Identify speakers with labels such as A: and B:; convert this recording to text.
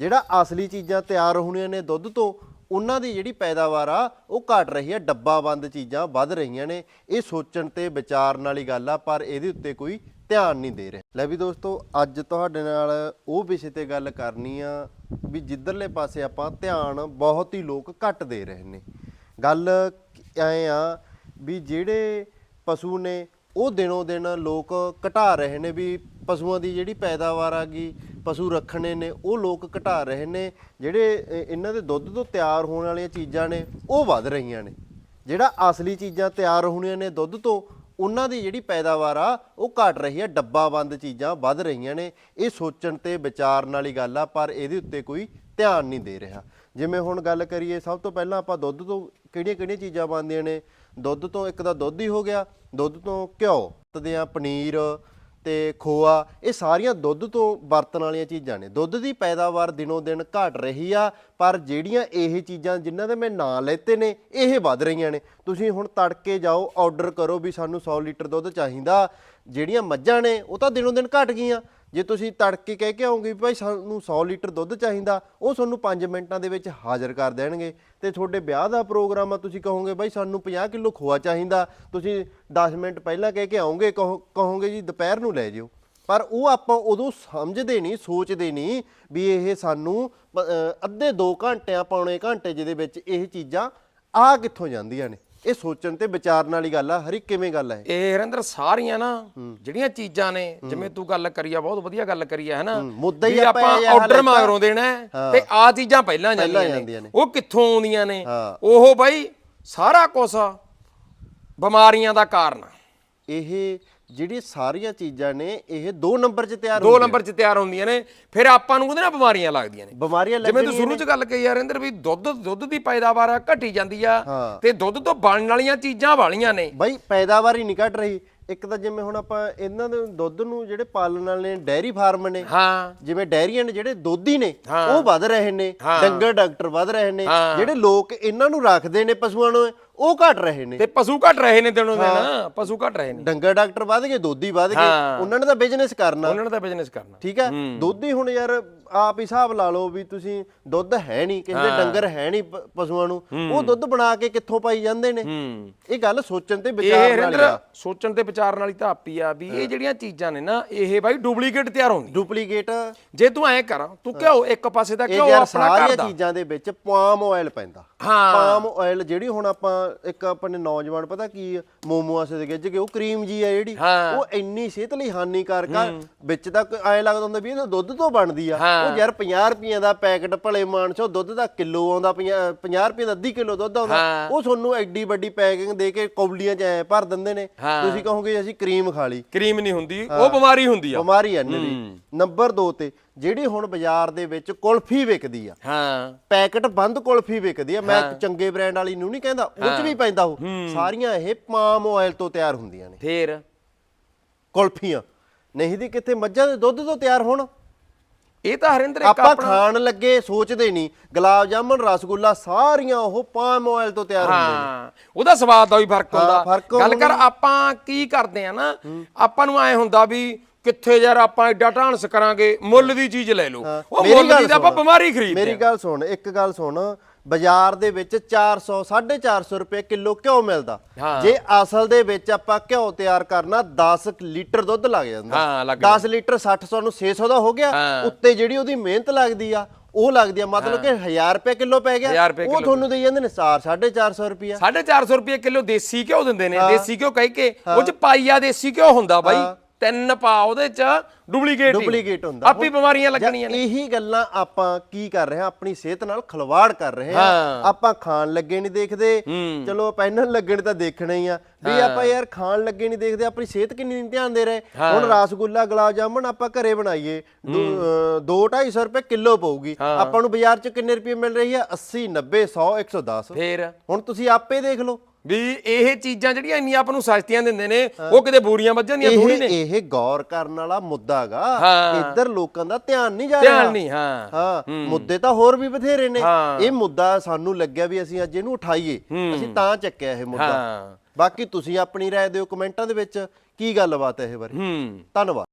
A: ਜਿਹੜਾ ਅਸਲੀ ਚੀਜ਼ਾਂ ਤਿਆਰ ਹੋਣੀਆਂ ਨੇ ਦੁੱਧ ਤੋਂ, ਉਹਨਾਂ ਦੀ ਜਿਹੜੀ ਪੈਦਾਵਾਰ ਆ, ਉਹ ਘਟ ਰਹੀ ਹੈ ਡੱਬਾ ਬੰਦ ਚੀਜ਼ਾਂ ਵੱਧ ਰਹੀਆਂ ਨੇ। ਇਹ ਸੋਚਣ ਤੇ ਵਿਚਾਰਨ ਵਾਲੀ ਗੱਲ ਆ, ਪਰ ਇਹਦੇ ਉੱਤੇ ਕੋਈ ਧਿਆਨ ਨਹੀਂ ਦੇ ਰਿਹਾ। ਲੈ ਵੀ ਦੋਸਤੋ, ਅੱਜ ਤੁਹਾਡੇ ਨਾਲ ਉਹ ਵਿਸ਼ੇ ਤੇ ਗੱਲ ਕਰਨੀ ਆ, ਵੀ ਜਿੱਧਰਲੇ ਪਾਸੇ ਆਪਾਂ ਧਿਆਨ ਬਹੁਤ ਹੀ ਲੋਕ ਘੱਟ ਦੇ ਰਹੇ ਨੇ। ਗੱਲ ਐ ਆ, ਵੀ ਜਿਹੜੇ ਪਸ਼ੂ ਨੇ, ਉਹ ਦਿਨੋਂ ਦਿਨ ਲੋਕ ਘਟਾ ਰਹੇ ਨੇ, ਵੀ ਪਸ਼ੂਆਂ ਦੀ ਜਿਹੜੀ ਪੈਦਾਵਾਰ ਆ ਗਈ ਪਸ਼ੂ ਰੱਖਣੇ ਨੇ, ਉਹ ਲੋਕ ਘਟਾ ਰਹੇ ਨੇ, ਜਿਹੜੇ ਇਹ- ਇਹਨਾਂ ਦੇ ਦੁੱਧ ਤੋਂ ਤਿਆਰ ਹੋਣ ਵਾਲੀਆਂ ਚੀਜ਼ਾਂ ਨੇ, ਉਹ ਵੱਧ ਰਹੀਆਂ ਨੇ। ਜਿਹੜਾ ਅਸਲੀ ਚੀਜ਼ਾਂ ਤਿਆਰ ਹੋਣੀਆਂ ਨੇ ਦੁੱਧ ਤੋਂ, ਉਹਨਾਂ ਦੀ ਜਿਹੜੀ ਪੈਦਾਵਾਰ ਆ, ਉਹ ਘਟ ਰਹੀ ਆ ਡੱਬਾ ਬੰਦ ਚੀਜ਼ਾਂ ਵੱਧ ਰਹੀਆਂ ਨੇ। ਇਹ ਸੋਚਣ ਤੇ ਵਿਚਾਰਨ ਵਾਲੀ ਗੱਲ ਆ, ਪਰ ਇਹਦੇ ਉੱਤੇ ਕੋਈ ਧਿਆਨ ਨਹੀਂ ਦੇ ਰਿਹਾ। ਜਿਵੇਂ ਹੁਣ ਗੱਲ ਕਰੀਏ, ਸਭ ਤੋਂ ਪਹਿਲਾਂ ਆਪਾਂ ਦੁੱਧ ਤੋਂ ਕਿਹੜੀਆਂ ਕਿਹੜੀਆਂ ਚੀਜ਼ਾਂ ਬਣਦੀਆਂ ਨੇ? ਦੁੱਧ ਤੋਂ ਇੱਕ ਤਾਂ ਦੁੱਧ ਹੀ ਹੋ ਗਿਆ, ਦੁੱਧ ਤੋਂ ਘਿਓ ਤੇ ਆ ਪਨੀਰ ਤੇ ਖੋਆ, ਇਹ ਸਾਰੀਆਂ ਦੁੱਧ ਤੋਂ ਵਰਤਣ ਵਾਲੀਆਂ ਚੀਜ਼ਾਂ ਨੇ। ਦੁੱਧ ਦੀ ਪੈਦਾਵਾਰ ਦਿਨੋਂ ਦਿਨ ਘਟ ਰਹੀ ਆ, ਪਰ ਜਿਹੜੀਆਂ ਇਹ ਚੀਜ਼ਾਂ ਜਿਨ੍ਹਾਂ ਦੇ ਮੈਂ ਨਾਂ ਲੈਤੇ ਨੇ, ਇਹ ਵੱਧ ਰਹੀਆਂ ਨੇ। ਤੁਸੀਂ ਹੁਣ ਤੜਕੇ ਜਾਓ, ਆਰਡਰ ਕਰੋ ਵੀ ਸਾਨੂੰ 100 ਲੀਟਰ ਦੁੱਧ ਚਾਹੀਦਾ। ਜਿਹੜੀਆਂ ਮੱਝਾਂ ਨੇ, ਉਹ ਤਾਂ ਦਿਨੋਂ ਦਿਨ ਘਟ ਗਈਆਂ। ਜੇ ਤੁਸੀਂ ਤੜਕੇ ਕਹਿ ਕੇ ਆਉਂਗੇ ਵੀ ਭਾਈ ਸਾਨੂੰ 100 ਲੀਟਰ ਦੁੱਧ ਚਾਹੀਦਾ, ਉਹ ਤੁਹਾਨੂੰ 5 ਮਿੰਟਾਂ ਦੇ ਵਿੱਚ ਹਾਜ਼ਰ ਕਰ ਦੇਣਗੇ। ਤੇ ਤੁਹਾਡੇ ਵਿਆਹ ਦਾ ਪ੍ਰੋਗਰਾਮ ਆ, ਤੁਸੀਂ ਕਹੋਗੇ ਭਾਈ ਸਾਨੂੰ 50 ਕਿਲੋ ਖੋਆ ਚਾਹੀਦਾ। ਤੁਸੀਂ 10 ਮਿੰਟ ਪਹਿਲਾਂ ਕਹਿ ਕੇ ਆਉਂਗੇ, ਕਹੋ, ਕਹੋਗੇ ਜੀ ਦੁਪਹਿਰ ਨੂੰ ਲੈ ਜਿਓ। ਪਰ ਉਹ ਆਪਾਂ ਉਦੋਂ ਸਮਝਦੇ ਨਹੀਂ, ਸੋਚਦੇ ਨਹੀਂ ਵੀ ਇਹ ਸਾਨੂੰ ਅੱਧੇ 2 ਘੰਟਿਆਂ, ਪੌਣੇ ਘੰਟੇ ਜਿਹਦੇ ਵਿੱਚ ਇਹ ਚੀਜ਼ਾਂ ਆ ਕਿੱਥੋਂ ਜਾਂਦੀਆਂ ਨੇ। ਇਹ ਸੋਚਣ ਤੇ ਵਿਚਾਰਨ ਵਾਲੀ ਗੱਲ ਆ ਹਰੀ ਕਿਵੇਂ ਗੱਲ ਹੈ
B: ਇਹ? ਹਰਿੰਦਰ ਸਾਰੀਆਂ ਨਾ ਜਿਹੜੀਆਂ ਚੀਜ਼ਾਂ ਨੇ ਜਿਵੇਂ ਤੂੰ ਗੱਲ ਕਰੀ ਆ ਬਹੁਤ ਵਧੀਆ ਗੱਲ ਕਰੀ ਆ ਹੈਨਾ?
A: ਮੁੱਦਾ ਹੀ ਆਪਾਂ
B: ਆਰਡਰ
A: ਹੈ
B: ਮਗਰੋਂ ਦੇਣਾ ਤੇ ਆ ਚੀਜ਼ਾਂ ਪਹਿਲਾਂ ਜਾਂਦੀਆਂ ਨੇ। ਉਹ ਕਿੱਥੋਂ ਆਉਂਦੀਆਂ ਨੇ। ਉਹ ਬਾਈ ਸਾਰਾ ਕੁਝ ਬਿਮਾਰੀਆਂ ਦਾ ਕਾਰਨ।
A: ਇਹ ਜਿਹੜੀ ਸਾਰੀਆਂ ਚੀਜ਼ਾਂ ਨੇ ਇਹ 2 ਨੰਬਰ 'ਚ ਤਿਆਰ
B: ਦੋ
A: ਹੁੰਦੀਆਂ
B: ਨੰਬਰ 'ਚ ਤਿਆਰ ਹੁੰਦੀਆਂ ਨੇ ਫਿਰ ਆਪਾਂ ਨੂੰ ਉਹਦੇ ਨਾਲ ਬਿਮਾਰੀਆਂ ਲੱਗਦੀਆਂ ਨੇ
A: ਬਿਮਾਰੀਆਂ
B: ਜਿਵੇਂ ਤੂੰ ਸ਼ੁਰੂ ਚ ਗੱਲ ਕਹੀ ਯਾਰ ਰਿੰਦਰ ਵੀ ਦੁੱਧ ਦੁੱਧ ਦੀ ਪੈਦਾਵਾਰ ਆ ਘਟੀ ਜਾਂਦੀ ਆ
A: ਹਾਂ।
B: ਤੇ ਦੁੱਧ ਤੋਂ ਬਣਨ ਵਾਲੀਆਂ ਚੀਜ਼ਾਂ ਵਾਲੀਆਂ ਨੇ
A: ਬਾਈ ਪੈਦਾਵਾਰ ਹੀ ਨਹੀਂ ਘਟ ਰਹੀ ਇੱਕ ਤਾਂ ਜਿਵੇਂ ਹੁਣ ਆਪਾਂ ਇਹਨਾਂ ਦੇ ਦੁੱਧ ਨੂੰ ਜਿਹੜੇ ਪਾਲਣ ਵਾਲੇ ਨੇ ਡੈਰੀ ਫਾਰਮ ਨੇ
B: ਹਾਂ
A: ਜਿਵੇਂ ਡੈਰੀਆਂ ਨੇ ਜਿਹੜੇ ਦੋਧੀ ਨੇ। ਉਹ ਵੱਧ ਰਹੇ ਨੇ। ਡੰਗਰ ਡਾਕਟਰ ਵੱਧ ਰਹੇ ਨੇ। ਜਿਹੜੇ ਲੋਕ ਇਹਨਾਂ ਨੂੰ ਰੱਖਦੇ ਨੇ ਪਸ਼ੂਆਂ ਨੂੰ ਉਹ ਘਟ ਰਹੇ ਨੇ।
B: ਤੇ ਪਸ਼ੂ ਘਟ ਰਹੇ ਨੇ ਦਿਨੋਂ ਦਿਨ। ਪਸ਼ੂ ਘਟ ਰਹੇ ਨੇ।
A: ਡੰਗਰ ਡਾਕਟਰ ਵੱਧ ਗਏ ਦੋਧੀ ਵੱਧ ਗਏ। ਉਹਨਾਂ ਨੇ ਤਾਂ ਬਿਜ਼ਨਸ ਕਰਨਾ।
B: ਉਹਨਾਂ ਨੇ ਤਾਂ ਬਿਜ਼ਨਸ ਕਰਨਾ।
A: ਠੀਕ ਹੈ? ਦੁੱਧ ਹੁਣ ਯਾਰ ਆਪ ਹੀ ਹਿਸਾਬ ਲਾ ਲਓ ਵੀ ਤੁਸੀਂ ਦੁੱਧ ਹੈ ਨਹੀਂ ਕਿਸੇ ਦੇ ਡੰਗਰ ਹੈ ਨਹੀਂ ਪਸ਼ੂਆਂ ਨੂੰ। ਉਹ ਦੁੱਧ ਬਣਾ ਕੇ ਕਿੱਥੋਂ ਪਾਈ ਜਾਂਦੇ ਨੇ? ਇਹ ਗੱਲ ਸੋਚਣ ਤੇ
B: ਇਹ
A: ਵਿਚਾਰਨ ਵਾਲੀ ਆ।
B: ਸੋਚਣ ਤੇ ਵਿਚਾਰਨ ਵਾਲੀ ਤਾਂ ਆਪੀ ਆ ਵੀ ਇਹ ਜਿਹੜੀਆਂ ਚੀਜ਼ਾਂ ਨੇ ਨਾ ਇਹ ਬਾਈ ਡੁਪਲੀਕੇਟ ਤਿਆਰ ਹੁੰਦੀ
A: ਡੁਪਲੀਕੇਟ
B: ਜੇ ਤੂੰ ਐ ਕਰ ਤੂੰ ਘਿਓ ਇੱਕ ਪਾਸੇ ਦਾ
A: ਇਹ ਯਾਰ
B: ਆਪਣਾ ਘਰ
A: ਸਾਰੀਆਂ
B: ਦਾ।
A: ਚੀਜ਼ਾਂ ਦੇ ਵਿੱਚ ਪਾਮ ਆਇਲ ਪੈਂਦਾ।
B: ਹਾਂ।
A: ਪਾਮ ਆਇਲ ਜਿਹੜੀ ਹੁਣ ਆਪਾਂ ਇੱਕ ਆਪਣੇ ਨੌਜਵਾਨ ਪਤਾ ਕੀ ਆ, ਮੋਮੋਸ ਦੇ ਗਿੱਜ ਕੇ ਉਹ ਕਰੀਮ ਜੀ ਆ ਜਿਹੜੀ
B: ਹਾਂ।
A: ਉਹ ਇੰਨੀ ਸਿਹਤ ਲਈ ਹਾਨੀਕਾਰਕ ਆ ਵਿੱਚ ਤਾਂ ਐ ਲੱਗਦਾ ਹੁੰਦਾ ਵੀ ਇਹ ਤਾਂ ਦੁੱਧ ਤੋਂ ਬਣਦੀ ਆ।
B: ਹਾਂ।
A: ਉਹ ਯਾਰ 50 ਰੁਪਈਆਂ ਦਾ ਪੈਕਟ ਭਲੇ ਮਾਨਸੋ ਦੁੱਧ ਦਾ ਕਿਲੋ ਆਉਂਦਾ 50 ਰੁਪਏ ਦਾ ਅੱਧੀ ਕਿਲੋ ਦੁੱਧ ਆਉਂਦਾ।
B: ਹਾਂ।
A: ਉਹ ਤੁਹਾਨੂੰ ਐਡੀ ਵੱਡੀ ਪੈਕਿੰਗ ਦੇ ਕੇ ਕੌਲੀਆਂ 'ਚ ਐ ਭਰ ਦਿੰਦੇ ਨੇ।
B: ਹਾਂ।
A: ਤੁਸੀਂ ਕਹੋਗੇ ਅਸੀਂ ਕਰੀਮ ਖਾ ਲਈ।
B: ਕਰੀਮ ਨਹੀਂ ਹੁੰਦੀ ਉਹ ਬਿਮਾਰੀ ਹੁੰਦੀ ਆ।
A: ਬਿਮਾਰੀ ਐ ਦੀ ਨੰਬਰ 2 ਤੇ ਜਿਹੜੀ ਹੁਣ ਬਾਜ਼ਾਰ ਦੇ ਵਿੱਚ ਕੁਲਫੀ ਵਿਕਦੀ ਆ।
B: ਹਾਂ।
A: ਪੈਕਟ ਬੰਦ ਕੁਲਫੀ ਵਿਕਦੀ ਆ ਮੈਂ ਚੰਗੇ ਬ੍ਰਾਂਡ ਵਾਲੀ ਨੂੰ ਨਹੀਂ ਕਹਿੰਦਾ ਉਹ ਚ ਵੀ ਪੈਂਦਾ ਉਹ। ਸਾਰੀਆਂ ਇਹ ਪਾਮ ਆਇਲ ਤੋਂ ਤਿਆਰ ਹੁੰਦੀਆਂ ਨੇ।
B: ਫੇਰ?
A: ਕੁਲਫੀਆਂ। ਨਹੀਂ ਦੀ ਕਿੱਥੇ ਮੱਝਾਂ ਦੇ ਦੁੱਧ ਤੋਂ ਤਿਆਰ ਹੋਣ?
B: ਇਹ ਤਾਂ ਹਰਿੰਦਰ ਇੱਕ
A: ਆਪਾਂ ਖਾਣ ਲੱਗੇ ਸੋਚਦੇ ਨਹੀਂ। ਗੁਲਾਬ ਜਾਮਨ ਰਸਗੁੱਲਾ ਸਾਰੀਆਂ ਉਹ ਪਾਮ ਆਇਲ ਤੋਂ ਤਿਆਰ ਹੁੰਦੇ ਨੇ।
B: ਹਾਂ। ਉਹਦਾ ਸਵਾਦ ਦਾ ਵੀ ਫ਼ਰਕ ਹੁੰਦਾ। ਗੱਲ ਕਰ। ਆਪਾਂ ਕੀ ਕਰਦੇ ਆ ਨਾ ਆਪਾਂ ਨੂੰ ਐ ਹੁੰਦਾ ਵੀ ਕਿੱਥੇ ਯਾਰ ਆਪਾਂ ਐਡਾ ਢਾਂਸ ਕਰਾਂਗੇ ਮੁੱਲ ਦੀ ਚੀਜ਼ ਲੈ ਲਓ। ਉਹ ਮੁੱਲ ਦੀ ਤਾਂ ਆਪਾਂ। ਬਿਮਾਰੀ ਖਰੀਦਦੇ
A: ਮੇਰੀ ਗੱਲ ਸੁਣ ਇੱਕ ਗੱਲ ਸੁਣ ਬਾਜ਼ਾਰ ਦੇ ਵਿੱਚ 400 450 ਰੁਪਏ ਕਿਲੋ ਘਿਓ ਮਿਲਦਾ। ਜੇ ਅਸਲ ਦੇ ਵਿੱਚ ਆਪਾਂ ਘਿਓ ਤਿਆਰ ਕਰਨਾ 10 ਲੀਟਰ ਦੁੱਧ ਲੱਗ ਜਾਂਦਾ।
B: ਹਾਂ, ਲੱਗ
A: 10 ਲੀਟਰ 60 ਨੂੰ 600 ਦਾ ਹੋ ਗਿਆ। ਉੱਤੇ ਜਿਹੜੀ ਉਹਦੀ ਮਿਹਨਤ ਲੱਗਦੀ ਆ ਉਹ ਲੱਗਦੀ ਆ। ਮਤਲਬ ਕਿ 1000 ਰੁਪਏ ਕਿਲੋ ਪੈ ਗਿਆ
B: 1000 ਰੁਪਏ
A: ਉਹ ਤੁਹਾਨੂੰ ਦੇਈ ਜਾਂਦੇ ਨੇ 4 450 ਰੁਪਿਆ
B: 450 ਰੁਪਏ ਕਿਲੋ ਦੇਸੀ ਘਿਓ ਦਿੰਦੇ ਨੇ। ਦੇਸੀ ਘਿਓ ਕਹਿ ਕੇ ਉਹ ਚ ਪਾਈਆ ਦੇਸੀ ਘਿਓ ਹੁੰਦਾ ਬਾਈ। ਤਿੰਨ ਪਾ ਉਹਦੇ ਚ ਡੁਪਲੀਕੇਟ
A: ਡੁਪਲੀਕੇਟ ਹੁੰਦਾ।
B: ਆਪੀ ਬਿਮਾਰੀਆਂ ਲੱਗਣੀਆਂ ਨੇ।
A: ਇਹੀ ਗੱਲਾਂ ਆਪਾਂ ਕੀ ਕਰ ਰਹੇ ਹਾਂ ਆਪਣੀ ਸਿਹਤ ਨਾਲ ਖਲਵਾੜ ਕਰ ਰਹੇ ਹਾਂ।
B: ਹਾਂ।
A: ਆਪਾਂ ਖਾਣ ਲੱਗੇ ਨਹੀਂ ਦੇਖਦੇ। ਚਲੋ ਪਹਿਨਣ ਲੱਗੇ ਤਾਂ ਦੇਖਣਾ ਹੀ ਆ। ਵੀ ਆਪਾਂ ਯਾਰ ਖਾਣ ਲੱਗੇ ਨਹੀਂ ਦੇਖਦੇ ਆਪਣੀ ਸਿਹਤ ਕਿੰਨੀ ਨਹੀਂ ਧਿਆਨ ਦੇ ਰਹੇ। ਹੁਣ ਰਸਗੁੱਲਾ ਗੁਲਾਬ ਜਾਮਣ ਆਪਾਂ ਘਰੇ ਬਣਾਈਏ। 2 250 ਰੁਪਏ ਕਿਲੋ ਪਊਗੀ। ਆਪਾਂ ਨੂੰ ਬਾਜ਼ਾਰ 'ਚ ਕਿੰਨੇ ਰੁਪਏ ਮਿਲ ਰਹੀ ਆ? 80 90 100 110
B: ਫੇਰ?
A: ਹੁਣ ਤੁਸੀਂ ਆਪੇ ਦੇਖ ਲਓ।
B: ਵੀ ਇਹ ਚੀਜ਼ਾਂ ਜਿਹੜੀਆਂ ਇੰਨੀਆਂ ਆਪਾਂ ਨੂੰ ਸਸਤੀਆਂ ਦਿੰਦੇ ਨੇ ਉਹ ਕਿਤੇ ਬੂਰੀਆਂ ਮੱਝਾਂ ਦੀਆਂ ਥੋੜੀ
A: ਇਹ
B: ਨੇ
A: ਇਹ ਗੌਰ ਕਰਨ ਵਾਲਾ ਮੁੱਦਾ ਗਾ
B: ਹਾਂ।
A: ਇੱਧਰ ਲੋਕਾਂ ਦਾ ਧਿਆਨ ਨਹੀਂ ਜਾ ਰਿਹਾ
B: ਧਿਆਨ ਨਹੀਂ ਹਾਂ
A: ਹਾਂ ਮੁੱਦੇ ਤਾਂ ਹੋਰ ਵੀ ਬਥੇਰੇ ਨੇ
B: ਹਾਂ।
A: ਇਹ ਮੁੱਦਾ ਸਾਨੂੰ ਲੱਗਿਆ ਵੀ ਅਸੀਂ ਅੱਜ ਇਹਨੂੰ ਉਠਾਈਏ ਅਸੀਂ ਤਾਂ ਚੱਕਿਆ ਇਹ ਮੁੱਦਾ
B: ਹਾਂ
A: ਬਾਕੀ ਤੁਸੀਂ ਆਪਣੀ رائے ਦਿਓ ਕਮੈਂਟਾਂ ਦੇ ਵਿੱਚ ਕੀ ਗੱਲਬਾਤ ਹੈ ਇਹ ਬਾਰੇ
B: ਹੂੰ
A: ਧੰਨਵਾਦ